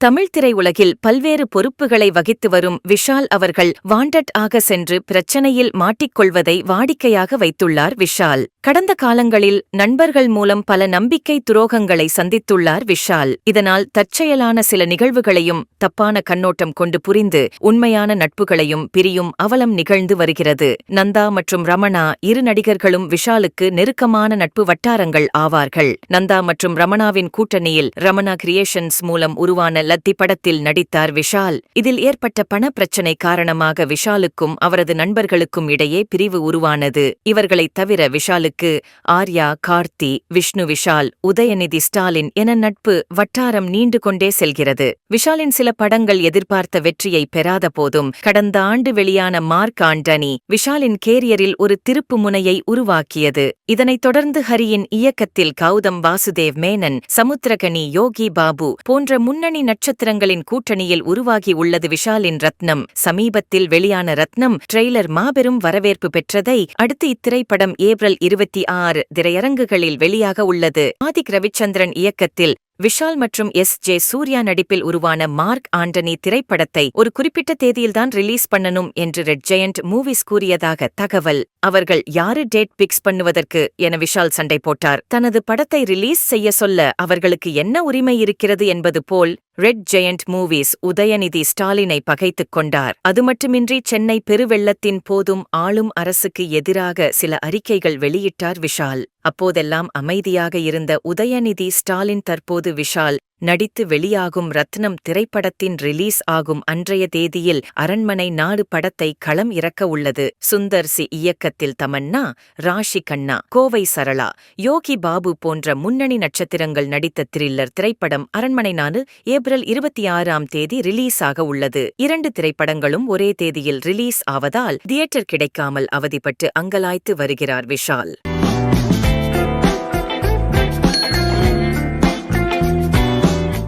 தமிழ் திரையுலகில் பல்வேறு பொறுப்புகளை வகித்து வரும் விஷால் அவர்கள் வாண்டட் ஆக சென்று பிரச்சனையில் மாட்டிக்கொள்வதை வாடிக்கையாக வைத்துள்ளார் விஷால். கடந்த காலங்களில் நண்பர்கள் மூலம் பல நம்பிக்கை துரோகங்களை சந்தித்துள்ளார் விஷால். இதனால் தற்செயலான சில நிகழ்வுகளையும் தப்பான கண்ணோட்டம் கொண்டு புரிந்து உண்மையான நட்புகளையும் பிரியும் அவலம் நிகழ்ந்து வருகிறது. நந்தா மற்றும் ரமணா இரு நடிகர்களும் விஷாலுக்கு நெருக்கமான நட்பு வட்டாரங்கள் ஆவார்கள். நந்தா மற்றும் ரமணாவின் கூட்டணியில் ரமணா கிரியேஷன்ஸ் மூலம் உருவான லத்தி படத்தில் நடித்தார் விஷால். இதில் ஏற்பட்ட பணப்பிரச்சனை காரணமாக விஷாலுக்கும் அவரது நண்பர்களுக்கும் இடையே பிரிவு உருவானது. இவர்களைத் தவிர விஷாலுக்கு ஆர்யா கார்த்தி விஷ்ணு விஷால் உதயநிதி ஸ்டாலின் என நட்பு வட்டாரம் நீண்டு கொண்டே செல்கிறது. விஷாலின் சில படங்கள் எதிர்பார்த்த வெற்றியை பெறாத போதும் கடந்த ஆண்டு வெளியான மார்க் ஆண்டனி விஷாலின் கேரியரில் ஒரு திருப்பு முனையை உருவாக்கியது. இதனைத் தொடர்ந்து ஹரியின் இயக்கத்தில் கௌதம் வாசுதேவ் மேனன் சமுத்திரகனி யோகி பாபு போன்ற முன்னணி நட்சத்திரங்களின் கூட்டணியில் உருவாகி உள்ளது விஷாலின் ரத்னம். சமீபத்தில் வெளியான ரத்னம் ட்ரெய்லர் மாபெரும் வரவேற்பு பெற்றதை அடுத்து இத்திரைப்படம் ஏப்ரல் இருபத்தி ஆறு திரையரங்குகளில் வெளியாக உள்ளது. ஆதிக் ரவிச்சந்திரன் இயக்கத்தில் விஷால் மற்றும் எஸ். ஜே. சூர்யா நடிப்பில் உருவான மார்க் ஆண்டனி திரைப்படத்தை ஒரு குறிப்பிட்ட தேதியில்தான் ரிலீஸ் பண்ணணும் என்று ரெட் ஜெயண்ட் மூவிஸ் கூறியதாக தகவல். அவர்கள் யாரு டேட் பிக்ஸ் பண்ணுவதற்கு என விஷால் சண்டை போட்டார். தனது படத்தை ரிலீஸ் செய்ய சொல்ல அவர்களுக்கு என்ன உரிமை இருக்கிறது என்பது போல் ரெட் ஜெயண்ட் மூவிஸ் உதயநிதி ஸ்டாலினை பகைத்துக் கொண்டார். அது மட்டுமின்றி சென்னை பெருவெள்ளத்தின் போதும் ஆளும் அரசுக்கு எதிராக சில அறிக்கைகள் வெளியிட்டார் விஷால். அப்போதெல்லாம் அமைதியாக இருந்த உதயநிதி ஸ்டாலின் தற்போது விஷால் நடித்து வெளியாகும் ரத்னம் திரைப்படத்தின் ரிலீஸ் ஆகும் அன்றைய தேதியில் அரண்மனை நாடு படத்தை களம் இறக்க உள்ளது. சுந்தர் சி இயக்கத்தில் தமன்னா ராஷி கண்ணா கோவை சரளா யோகி பாபு போன்ற முன்னணி நட்சத்திரங்கள் நடித்த த்ரில்லர் திரைப்படம் அரண்மனை நாடு ஏப்ரல் இருபத்தி ஆறாம் தேதி ரிலீஸ் ஆக உள்ளது. இரண்டு திரைப்படங்களும் ஒரே தேதியில் ரிலீஸ் ஆவதால் தியேட்டர் கிடைக்காமல் அவதிப்பட்டு அங்கலாய்த்து வருகிறார் விஷால்.